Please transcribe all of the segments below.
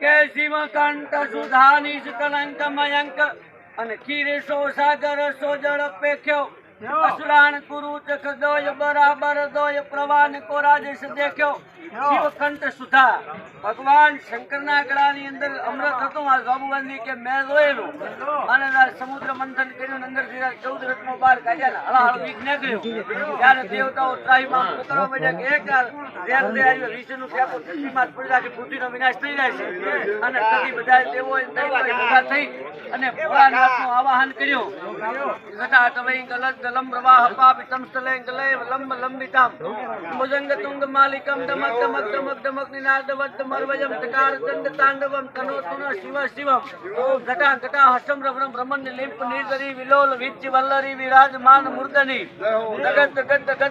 કે શિવકંઠ સુધાની કલંક મયંક અને ખીરેશો સાગર સો જળ પેખ્યો. અસુરાણ કુરુ ચખ દોય બરાબર દોય પ્રવાન કો રાજેશ દેખ્યો. શિવકંઠ સુધા ભગવાન શંકરના ગળાની અંદર અમૃત હતું આ જાંબુવંતી કે મેં જોયેલું અને સમુદ્ર મંથન કર્યું ત્યારે ચૌદ રત્નો બહાર કાઢ્યા ને હળાહળ વીક નીકળ્યું. ત્યારે દેવતાઓ ત્રાહીમામ પુકારવા માંડ્યા કે એક યાર ઝેર આવ્યો વિષ્ણુનું ઠેકું ધરતીમાં પડી પૃથ્વીનો વિનાશ થઈ જાય છે. અને કદી બધા દેવો ભેગા થઈ અને ભોળાનાથનું આવાહન કર્યું. તથા તવૈ ગલત ગલમ પ્રવાહ પાપિતમ સ્થલે ગલે લંબ લંબિતામ. ભુજંગ તુંગ માલિકમ દમક દમક દમક દમક નિનાદ વદ મરવજમ તકાર દંડ તાંડવમ, તનો, તુન, શિવ, શિવમ. ઘટા ઘટા હસમ, રમ બ્રહ્મણ લિંપ નીરદરી વિલોલ, વિચ, વલ્લરી, વિરાજમાન મૂર્ધની જગત જગત જગત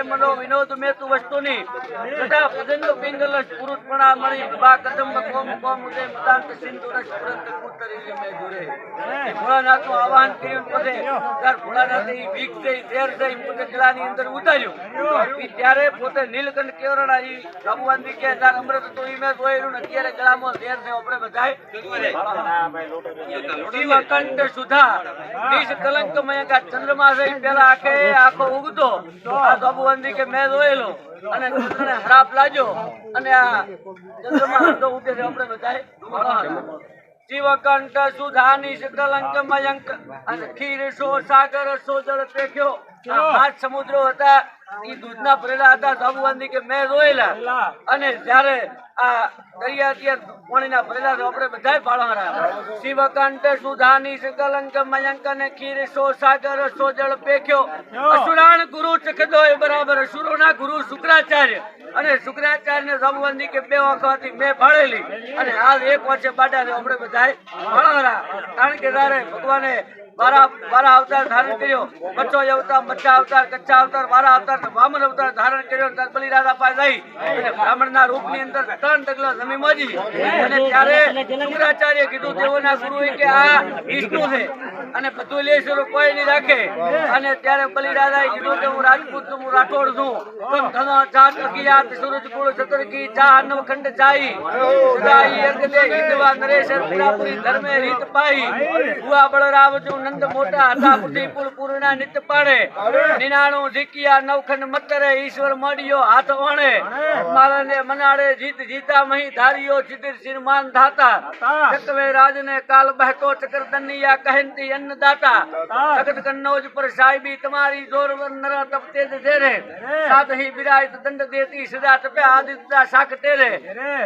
મનો વિનોદ, મેતુ, વસ્તુની. તથા મણી વિભા કદમ કોમ કોમ ઉદે મદાંત સિંધુ રસ પુરંત કુતરી મે દુરે. ભોળાનાથનું આવાહન કર્યું પદે. ત્યાર ભોળાનાથે ઈ ભીખ દઈ ઝેર દઈ પોતે ગળાની અંદર ઉતાર્યું. ત્યારે પોતે નીલકંઠ કેવરણા ઈ ભગવાનજી કે તાર અમૃત તો ઈ મેં જોયેલું ને અત્યારે ગળામાં ઝેર છે આપણે બધાય. શિવકંઠ સુધા બીજ કલંક મય કા ચંદ્રમા રહી પેલા આખે આખો ઉગતો. આ બાબુવંદી કે મેં જોયેલો. અને ચંદ્રને હરાપ લાગ્યો. અને આ ચંદ્રમા અડધો ઉગે છે આપણે બધાય શિવકંઠ સુધાની કલંક મયંક અને ખીર સો સાગર સો જળ પેખ્યો આ પાંચ સમુદ્રો હતા. ઈ દૂધના ભરેલા હતા સાબુવાંદી કે મેં જોયેલા. અને જ્યારે આ દરિયા ત્યાં પાણીના ભરેલા આપણે બધા પાળવાના શિવકંઠ સુધાની કલંક મયંક અને ખીર સો સાગર સો જળ પેખ્યો અસુરાણ ગુરુ ચખદો બરાબર. અસુરોના ગુરુ શુક્રાચાર્ય. અને શુક્રાચાર્ય ને સંબંધી કે બે વખત મેં ભાળેલી અને હાલ એક વર્ષે બાટા ને આપણે બધા ભાળવાના કારણ કે તારે ભગવાને અવતાર બચ્ચો અવતાર વામન અવતાર ધારણ કર્યો અને ત્યારે પાસે જઈ. અને બ્રાહ્મણના રૂપની અંદર ત્રણ ડગલા જમી મોજી ત્યારે શુક્રાચાર્ય કીધું તેઓના ગુરુએ કે આ વિષ્ણુ છે. અને બધું કોઈ નહીં રાખે. અને ત્યારે બલિદાદા કીધું કે હું રાજપૂત છું હું રાઠોડ છું. તમ ધનો ચાટ અકિયાત સુરજ કુળ ચતુર્કી ચા અન્ન ખંડ ચાઈ સદાઈ અર્ગદે હિતવા નરેશ પુરાપુરી ધર્મે રીત પાઈ. હુઆ બળરાવ જો નંદ મોટા હતા બુદ્ધિ પુલ પૂર્ણા નિત પાડે. નિનાણું ઝીકિયા નવખંડ મતરે ઈશ્વર મળ્યો હાથ વણે. મારાને મનાડે જીત જીતા મહી ધાર્યો ચિતિર શિરમાન ધાતા. ચકવે રાજને કાલ બહેકો ચકર દનિયા કહેંતી અન્નદાતા જગત કન્નૌજ પર સાહેબી તમારી જોર નર તપ તેજ ધેરે સાત હી બિરાય દંડ દેતી સદા તપે આદિત્ય શાખ તેરે.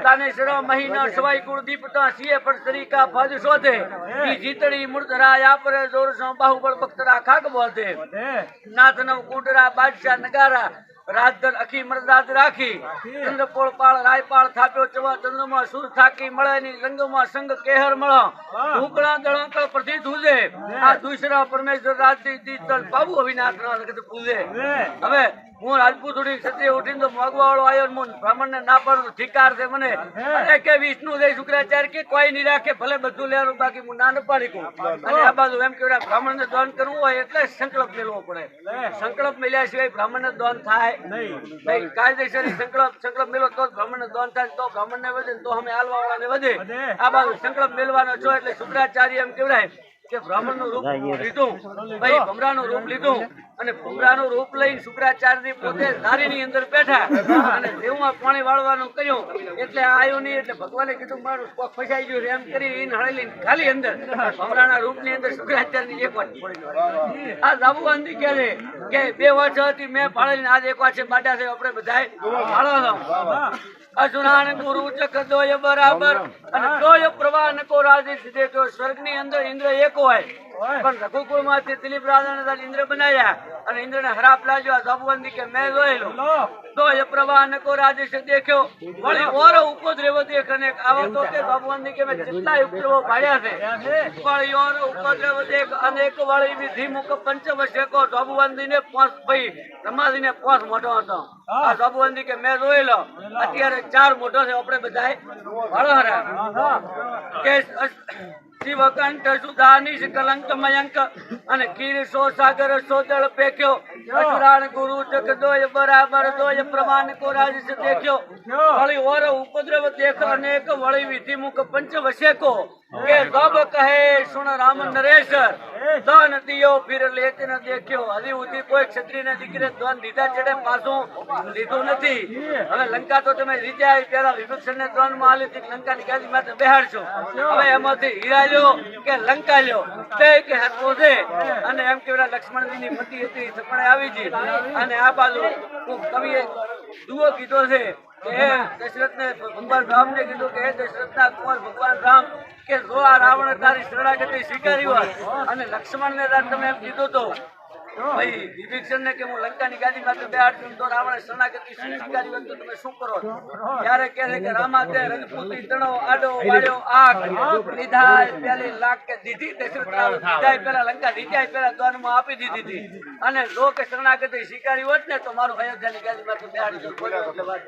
તાને શરો મહિના સવાઈ કુળ દીપતા સિયે પર સરીકા ફજ શોધે. ઈ જીતડી મૂર્ધરાય આપરે જોર સો બાહુબળ બખ્તરા ખાક બોધે. નાથ નવ કુંડરા બાદશાહ નગારા રાજધર અખી મરદાદ રાખી. ચંદ્રપોળ પાળ રાયપાળ થાપ્યો ચવા ચંદ્રમાં સુર થાકી મળે ની રંગમાં સંગ કેહર મળો. ઢુકડા દળાંકળ પ્રતિ ધૂજે. આ દુસરા પરમેશ્વર રાજદી દીતલ બાબુ અવિનાશ ના પૂજે. હવે હું રાજપૂત ઉડી ક્ષત્રિય ઉઠીને તો માગવા વાળો આવ્યો હું બ્રાહ્મણ ને ના પાડું ધિકાર છે મને. અરે કે વિષ્ણુ દે શુક્રાચાર્ય કે કોઈ નહીં રાખે ભલે બધું લેવાનું બાકી હું ના ન પાડી કહું. અને આ બાજુ એમ કે બ્રાહ્મણ ને દાન કરવું હોય એટલે સંકલ્પ મેળવો પડે. સંકલ્પ મેળ્યા સિવાય બ્રાહ્મણ ને દાન થાય નહીં. કાયદેસર સંકલ્પ સંકલ્પ મેળવો તો બ્રાહ્મણ ને દાન થાય તો બ્રાહ્મણ ને વધે તો અમે હાલવા વાળા ને વધે. આ બાજુ સંકલ્પ મેળવાનો છો એટલે શુક્રાચાર્ય એમ કેવડાય કે બ્રાહ્મણનું રૂપ લીધું. ભાઈ ભમરા નું રૂપ લીધું. અને ભૂમરા નું રૂપ લઈને શુક્રાચાર્ય પોતે ધારીની અંદર બેઠા અને દેવમાં પાણી વાળવાનું કહ્યું એટલે આયો નહીં એટલે ભગવાને કીધું, મારું પગ ફસાઈ ગયું એમ કરી ઈને હળેલી ખાલી અંદર ભમરાના રૂપની અંદર શુક્રાચાર્ય એક વાત આ જાબુ અંધી કે છે કે બે વર્ષ હતી, મેં ફાળેલી આજ એક વાર છે, બાટા છે આપણે બધાય પાળો અજુનાન ગુરુ ચક દોય બરાબર, અને દોય પ્રવાહ નકો રાજી, સીધે તો સ્વર્ગની અંદર ઇન્દ્ર એક હોય. પણ રઘુકુળમાંથી દિલીપ રાજા ને ઇન્દ્ર બનાવ્યા અને ઇન્દ્ર ને હરાપ લાગ્યો આ જાબુવંતી કે મેં જોયેલો દોય પ્રવાહ નકો રાજેશ દેખ્યો. વળી ઓરો ઉપદ્રવ દેખ અને આવો તો કે જાબુવંતી કે મેં જેટલા ઉપદ્રવો પાડ્યા છે વળી ઓરો ઉપદ્રવ દેખ અનેક વળી વિધિ મુક પંચવશ્ય કો ને પોસ ભાઈ રમાદી ને પોસ મોટો હતો. આ જાબુવંતી કે મેં જોયેલો અત્યારે ચાર મોટો છે આપણે બધાય ભાડો હરા કે શિવકંઠ સુધાનીશ કલંક મયંક અને ખીર સો સાગર સોદળ પેખ્યો. અસુરાણ ગુરુ જગદોય બરાબર દોય પ્રમાણ કો રાજ સે દેખ્યો. વળી ઓર ઉપદ્રવ દેખ અનેક વળી વિધિ મુખ પંચ વસેકો કે સબ કહે સુણ રામ નરેશ એમાંથી હીરા લ્યો કે લંકા લ્યો તે કે હતું છે. અને એમ કે લક્ષ્મણજી ની પતિ હતી સપણે આવી ગઈ અને આ બાજુ કવિએ દુઓ કીધો છે કે દશરથને ભગવાન રામ કીધું કે હે દશરથ ના કુંવર ભગવાન રામ, કે જો આ રાવણ તારી શરણાગતિ સ્વીકારી હોય અને લક્ષ્મણ ને તમે એમ કીધું તો ભાઈ વિભીષણ ને કે હું લંકાની ગાદી શરણાગતિ સ્વીકારી હોત તો તમે શું કરો ત્યારે કહે છે કે રામા તે રજપૂતી તણો આડો વાળ્યો લીધા પેલી લાખ કે દીધી પેલા લંકા દીધા પેલા આપી દીધી હતી. અને જો કે શરણાગતિ સ્વીકારી હોત ને તો મારું અયોધ્યાની ગાદી બોલ્યો એટલે વાત